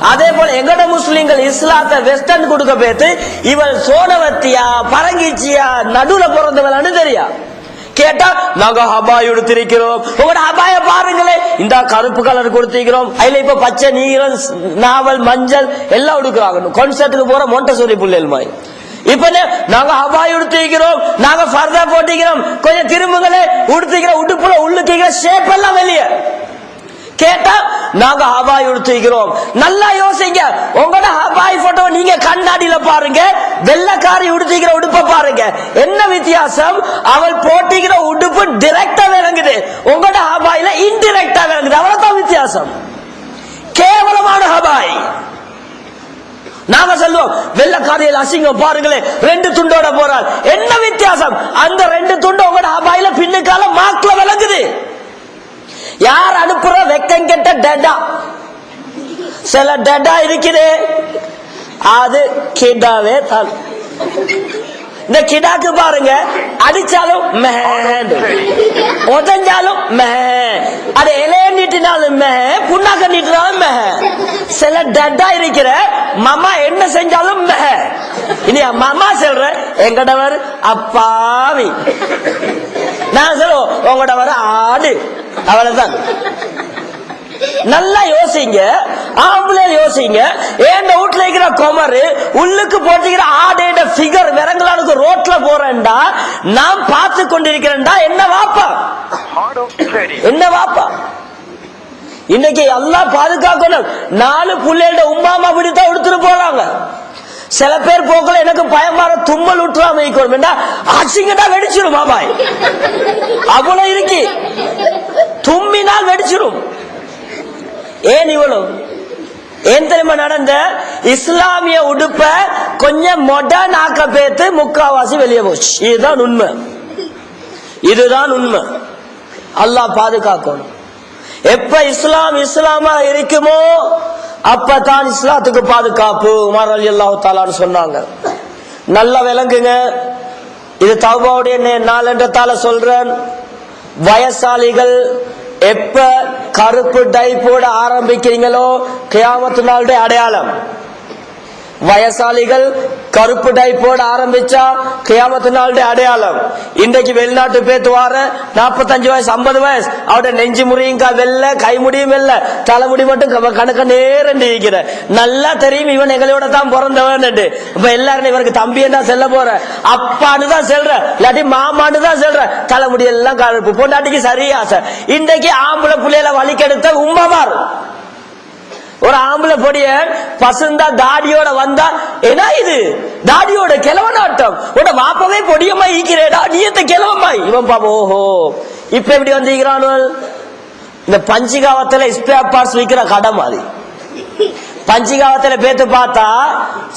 அதே போல எங்கட முஸ்லிம்கள் இஸ்லாத்தை வெஸ்டர்ன் கொடுக்க பேத்து இவள் சோனவத்தியா பரங்கிச்சியா நடுவுல பிறந்தவளான்னு தெரியா? கேட்டா நாங்க ஹபாய் எடுத்திருக்கிறோம். உங்களோட ஹபாய பாருங்களே. இந்த கருப்பு கலர் கொடுத்திருக்கிறோம். அதுல இப்ப பச்சை நீரம் நாவல் மஞ்சள் எல்லாம் எடுக்கிறாங்க. கான்சர்ட்டுக்கு போற மொண்டசூரி புள்ளல் மாதிரி இப்ப என்ன, நாங்க ஹபாய் உடுத்திக்கிறோம் நாங்க ஃபர்தா போட்டிக்கிறோம். கொஞ்சம் திரும்புங்களே. உடுத்திக்கிற உடுப்புல உள்ளுக்கிற ஷேப் எல்லாம் வெளியே. கேட்டா நாங்க ஹபாய் உடுத்திக்கிறோம் நல்லா யோசிங்க. உங்களோட ஹபாய் போட்டோ நீங்க கண்ணாடியில பாருங்க. வெள்ளக்காரி உடுத்திக்கிற உடுப்ப பாருங்க. என்ன வித்தியாசம்? அவள் போட்டிக்கிற உடுப்பு டிரெக்டா விளங்குது. உங்களோட ஹபாயில இன்டிரெக்டா விளங்குது. அவ்வளவுதான் வித்தியாசம். கேவலமான ஹபாய் நாங்க சொல்லுவோம் வெள்ளக்காரியில் அசிங்கம் பாருங்களேன். ரெண்டு துண்டோட போறாள். என்ன வித்தியாசம்? அந்த ரெண்டு துண்டு உங்களோட ஹபாயில பின்னுக்கால மாக்குல விளங்குது. யார் அனுப்புற வெக்கம் கெட்ட டெடா. சில டெடா இருக்குது. அது கிடாவே தான். இந்த கிடாக்கு பாருங்க அடிச்சாலும் மெஹேண்டு உதஞ்சாலும் மெஹ அது இலைய நீட்டினாலும் மெஹ புண்ணாக்க நீட்டினாலும் மெஹ சில டெட்டா இருக்கிற மாமா என்ன செஞ்சாலும் மெஹ இனி மாமா சொல்ற எங்கடவர் அப்பாவி. நான் சொல்லுவோம் உங்களோட வர ஆடு. அவ்வளவுதான். நல்லா யோசிங்க. ஆம்பளை யோசிங்க. ஏன் வீட்டுல இருக்கிற குமரு உள்ளுக்கு போட்டுக்கிற ஆடேட ஃபிகர் விரங்கலானுக்கு ரோட்ல போறேன்டா நான் பார்த்து கொண்டிருக்கிறேன்டா என்ன வாப்பா? என்ன வாப்பா? இன்னைக்கு எல்லாம் பாதுகாக்கணும். நாலு புள்ளையோட உமாமா அப்படித்தான் எடுத்துட்டு போறாங்க. சில பேர் போக்கல எனக்கு பயமாற தும்மல் விட்டுலாம் இருக்கணும் அசிங்கடா வெடிச்சிடும் மாமாய். அவ்வளவு இருக்கு. தும்மினால் வெடிச்சிடும் ஏன் இவ்வளவு? ஏன் தெரியுமா நடந்த? இஸ்லாமிய உடுப்ப கொஞ்சம் மொடர்ன் ஆக்க பேத்து முக்காவாசி வெளியே போச்சு. இதுதான் உண்மை. இதுதான் உண்மை. அல்லாஹ் பாதுகாக்கணும். எப்ப இஸ்லாம் இஸ்லாமா இருக்குமோ அப்பதான் இஸ்லாத்துக்கு பாதுகாப்பு. உமர் அலி அல்லாஹு தாலான்னு சொன்னாங்க. நல்லா விளங்குங்க. இது தௌபாவுடைய நே- நாளன்றத்தால சொல்றேன். வயசாளிகள் எப்ப கருப்பு டை போட ஆரம்பிக்கிறீங்களோ? கியாமத்து நாளுடைய அடையாளம். வயசாளிகள் கருப்பு டை போட ஆரம்பிச்சா கியாமத்து நாளுடைய அடையாளம். இன்றைக்கு வெளிநாட்டு பேத்து வார நாற்பத்தஞ்சு வயசு ஐம்பது வயசு. அவட நெஞ்சு முறியுங்கா வெல்ல கை முடியும் வெள்ள தலைமுடி மட்டும் க- கணக்க நேரண்டு இருக்கிற நல்லா தெரியும் இவன் எங்களோட தான் பிறந்தவன் இப்ப எல்லாரும் இவருக்கு தம்பி என்ன செல்ல போற? அப்பான்னு தான் செல்ற. இல்லாட்டி மாமான்னு தான் செல்ற. தலைமுடி எல்லாம் கருப்பு. பொண்டாட்டிக்கு சரியா ஆசை. இன்றைக்கு ஆம்பளை புள்ளையில வலிக்கெடுத்த உம்மமார் ஒரு ஆம்பளை பொடிய பசுந்தா தாடியோட வந்தா என்ன இது? தாடியோட கிழவனாட்டம் உட வாப்பவே பொடியம்மா ஈக்கிறேடா நீயத்த கிழவம்மா? இவன் பாப்பா ஓஹோ. இப்ப எப்படி வந்திருக்கிறான்? இந்த பஞ்சிகாவத்துல ஸ்பேர் பார்ட்ஸ் விற்கிற கடை மாதிரி பஞ்சிகாவத்துல பேத்து பார்த்தா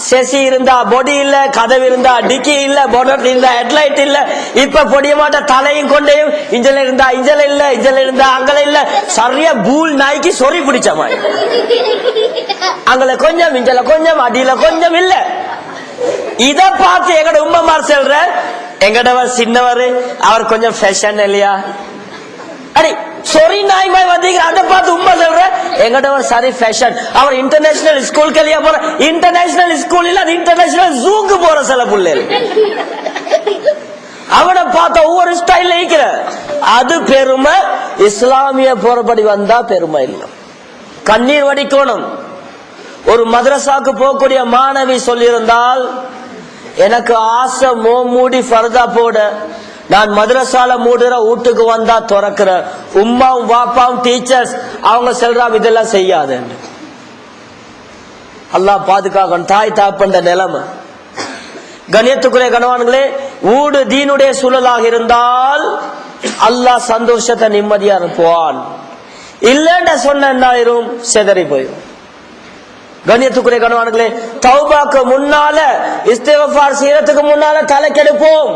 செசி இருந்தா பொடி இல்ல கதவு இருந்தா டிக்கி இல்ல பொனட் இல்ல ஹெட்லைட் இல்ல. இப்ப பொடிய மாட்ட தலையும் கொண்டையும் இஞ்சல இருந்தா இஞ்சல இல்ல இஞ்சல இருந்தா அங்கல இல்ல. சரியா பூல் நாய்க்கு சொறி பிடிச்ச மாதிரி. அங்கல கொஞ்சம் இஞ்சல கொஞ்சம் அடியில கொஞ்சம் இல்ல. இத பார்த்து எங்கட உம்மமார் செல்ற எங்கடவர் சின்னவர் அவர் கொஞ்சம் ஃபேஷன் இல்லையா? அடி சொரி நாய் மாதிரி வந்தீங்க அதை பார்த்து உண்மை சொல்றேன். எங்கிட்ட ஒரு சரி ஃபேஷன் அவர் இன்டர்நேஷனல் ஸ்கூலுக்கு எல்லாம் போற இன்டர்நேஷனல் ஸ்கூல் இல்ல அது இன்டர்நேஷனல் ஜூக்கு போற சில பிள்ளைகள். அவனை பார்த்த ஒவ்வொரு ஸ்டைல் இருக்கிற அது பெருமை. இஸ்லாமிய போறபடி வந்தா பெருமை இல்லை. கண்ணீர் வடிக்கணும். ஒரு மதரசாக்கு போகக்கூடிய மாணவி சொல்லியிருந்தால் எனக்கு ஆசை மோ மூடி ஃபர்தா போட. நான் மதுரசால மூடுற வீட்டுக்கு வந்தா திறக்கிற. உமாவும் வாப்பாவும் டீச்சர்ஸ் அவங்க செல்றாங்க இதெல்லாம் செய்யாது அல்லா பாதுகாக்கணும். தாய் தாப்பண்ட நிலைமை. கணியத்துக்குரிய கணவான்களே ஊடு தீனுடைய சூழலாக இருந்தால் அல்லாஹ் சந்தோஷத்தை நிம்மதியா இருப்பான். இல்லைன்ற சொன்ன என்ன ஆயிரும்? செதறி போயிடும் கண்ணியத்துக்குரிய கணவான்களே தௌபாக்கு முன்னால இஸ்தேவார் செய்யறதுக்கு முன்னால தலைக்கெடுப்போம்.